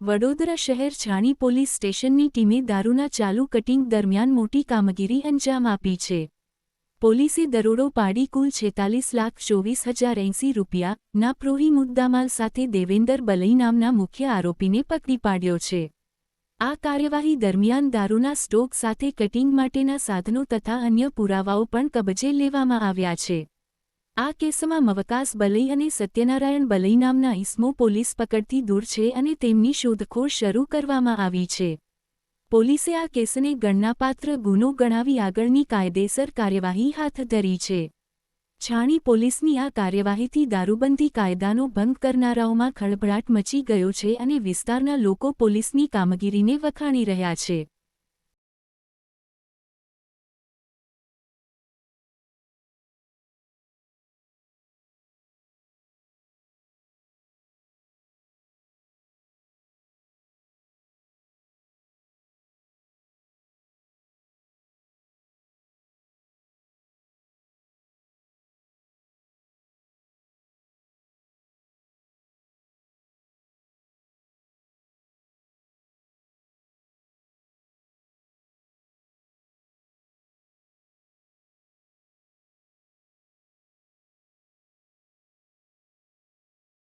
વડોદરા શહેર છાણી પોલીસ સ્ટેશનની ટીમે દારૂના ચાલુ કટિંગ દરમિયાન મોટી કામગીરી અંજામ આપી છે. પોલીસે દરોડો પાડી કુલ છેતાલીસ લાખ ચોવીસ હજાર એંસી રૂપિયા ના પ્રોહી મુદ્દામાલ સાથે દેવેન્દર બલઈ નામના મુખ્ય આરોપીને પકડી પાડ્યો છે. આ કાર્યવાહી દરમિયાન દારૂના સ્ટોક સાથે કટિંગ માટેના સાધનો તથા અન્ય પુરાવાઓ પણ કબજે લેવામાં આવ્યા છે. આ કેસમાં મવકાસ બલઈ અને સત્યનારાયણ બલઈ નામના ઇસમો પોલીસ પકડથી દૂર છે અને તેમની શોધખોળ શરૂ કરવામાં આવી છે. પોલીસે આ કેસને ગણનાપાત્ર ગુનો ગણાવી આગળની કાયદેસર કાર્યવાહી હાથ ધરી છે. છાણી પોલીસની આ કાર્યવાહીથી દારૂબંધી કાયદાનો ભંગ કરનારાઓમાં ખળભળાટ મચી ગયો છે અને વિસ્તારના લોકો પોલીસની કામગીરીને વખાણી રહ્યા છે.